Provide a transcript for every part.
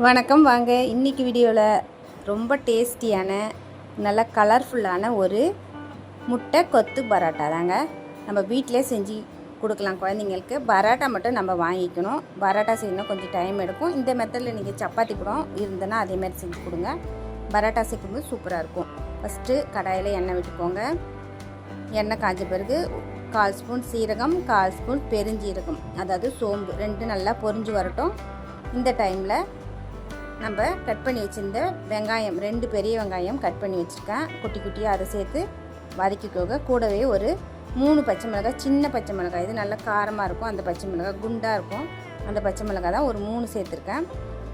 வணக்கம் வாங்க. இன்னைக்கு வீடியோவில் ரொம்ப டேஸ்டியான நல்ல கலர்ஃபுல்லான ஒரு முட்டை கொத்து பரோட்டா தாங்க. நம்ம வீட்டிலே செஞ்சு கொடுக்கலாம் குழந்தைங்களுக்கு. பரோட்டா மட்டும் நம்ம வாங்கிக்கணும். பரோட்டா செய்யணும். கொஞ்சம் டைம் எடுக்கும். இந்த மெத்தடில் நீங்கள் சப்பாத்தி கூட இருந்ததுன்னா அதேமாதிரி செஞ்சு கொடுங்க. பரோட்டா செய்யும்போது சூப்பராக இருக்கும். ஃபஸ்ட்டு கடாயில் எண்ணெய் விட்டுக்கோங்க. எண்ணெய் காய்ஞ்ச பிறகு கால் ஸ்பூன் சீரகம் கால் ஸ்பூன் பெருஞ்சீரகம். அதாவது சோம்பு. ரெண்டு நல்லா பொரிஞ்சு வரட்டும். இந்த டைமில் நம்ம கட் பண்ணி வச்சுருந்த வெங்காயம் ரெண்டு பெரிய வெங்காயம் கட் பண்ணி வச்சுருக்கேன். குட்டி குட்டியாக அதை சேர்த்து வதக்கிக்கோங்க. கூடவே ஒரு மூணு பச்சை மிளகாய் சின்ன பச்சை மிளகாய். இது நல்லா காரமாக இருக்கும். அந்த பச்சை மிளகாய் குண்டாக இருக்கும். அந்த பச்சை மிளகாய் தான் ஒரு மூணு சேர்த்துருக்கேன்.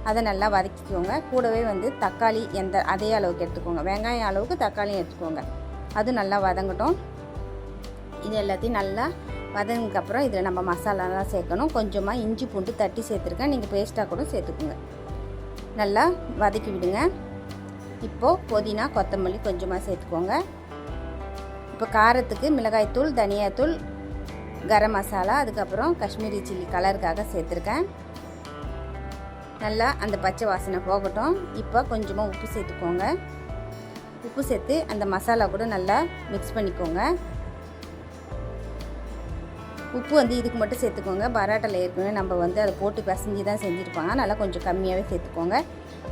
அதை நல்லா வதக்கிக்கோங்க. கூடவே வந்து தக்காளி எந்த அதே அளவுக்கு எடுத்துக்கோங்க. வெங்காயம் அளவுக்கு தக்காளியும் எடுத்துக்கோங்க. அது நல்லா வதங்கட்டும். இது எல்லாத்தையும் நல்லா வதங்கினதுக்கப்புறம் இதில் நம்ம மசாலாலாம் சேர்க்கணும். கொஞ்சமாக இஞ்சி பூண்டு தட்டி சேர்த்துருக்கேன். நீங்கள் பேஸ்ட்டாக கூட சேர்த்துக்குங்க. நல்லா வதக்கி விடுங்க. இப்போது புதினா கொத்தமல்லி கொஞ்சமாக சேர்த்துக்கோங்க. இப்போ காரத்துக்கு மிளகாய்த்தூள் தனியாத்தூள் கரம் மசாலா அதுக்கப்புறம் காஷ்மீரி சில்லி கலருக்காக சேர்த்துருக்கேன். நல்லா அந்த பச்சை வாசனை போகட்டும். இப்போ கொஞ்சமாக உப்பு சேர்த்துக்கோங்க. உப்பு சேர்த்து அந்த மசாலா கூட நல்லா மிக்ஸ் பண்ணிக்கோங்க. உப்பு வந்து இதுக்கு மட்டும் சேர்த்துக்கோங்க. பராட்டில் ஏற்கனவே நம்ம வந்து அதை போட்டு பிசைஞ்சு தான் செஞ்சுருப்பாங்க நல்லா கொஞ்சம் கம்மியாகவே சேர்த்துக்கோங்க.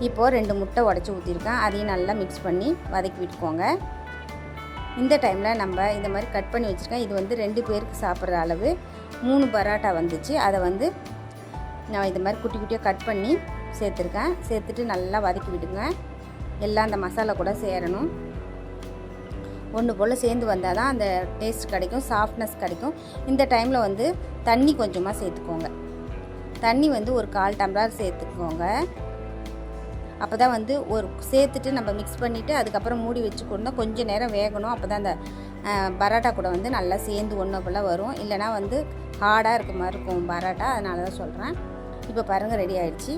இப்போது ரெண்டு முட்டை உடச்சி ஊற்றிருக்கேன் அதையும் நல்லா மிக்ஸ் பண்ணி வதக்கி விட்டுக்கோங்க. இந்த டைமில் நம்ம இந்த மாதிரி கட் பண்ணி வச்சுருக்கேன். இது வந்து ரெண்டு பேருக்கு சாப்பிட்ற அளவு. மூணு பராட்டா வந்துச்சு. அதை வந்து நான் இது மாதிரி குட்டி குட்டியாக கட் பண்ணி சேர்த்துருக்கேன். சேர்த்துட்டு நல்லா வதக்கி விடுங்க. எல்லாம் அந்த மசாலா கூட சேரணும். ஒன்று போல் சேர்ந்து வந்தால் தான் அந்த டேஸ்ட் கிடைக்கும் சாஃப்ட்னஸ் கிடைக்கும். இந்த டைமில் வந்து தண்ணி கொஞ்சமாக சேர்த்துக்கோங்க. தண்ணி வந்து ஒரு கால் டம்ளர் சேர்த்துக்கோங்க. அப்போ தான் வந்து ஒரு சேர்த்துட்டு நம்ம மிக்ஸ் பண்ணிவிட்டு அதுக்கப்புறம் மூடி வச்சுக்கொண்டா கொஞ்சம் நேரம் வேகணும். அப்போ தான் அந்த பரோட்டா கூட வந்து நல்லா சேர்ந்து ஒன்று போல் வரும். இல்லைனா வந்து ஹார்டாக இருக்க மாதிரி இருக்கும் பரோட்டா. அதனால தான் சொல்கிறேன் இப்போ பாருங்கள் ரெடி ஆகிடுச்சி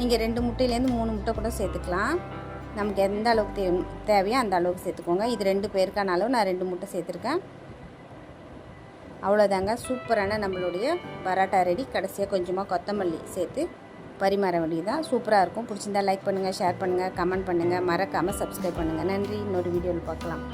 நீங்கள் ரெண்டு முட்டையிலேருந்து மூணு முட்டை கூட சேர்த்துக்கலாம். நமக்கு எந்த அளவுக்கு தே தேவையோ அந்த அளவுக்கு சேர்த்துக்கோங்க. இது ரெண்டு பேருக்கான அளவு நான் ரெண்டு முட்டை சேர்த்துருக்கேன். அவ்வளோதாங்க. சூப்பரான நம்மளுடைய பரோட்டா ரெடி. கடைசியாக கொஞ்சமாக கொத்தமல்லி சேர்த்து பரிமாற வேண்டியதான் சூப்பராக இருக்கும். பிடிச்சிருந்தா லைக் பண்ணுங்கள் ஷேர் பண்ணுங்கள் கமெண்ட் பண்ணுங்கள் மறக்காமல் சப்ஸ்கிரைப் பண்ணுங்கள் நன்றி. இன்னொரு வீடியோவில் பார்க்கலாம்.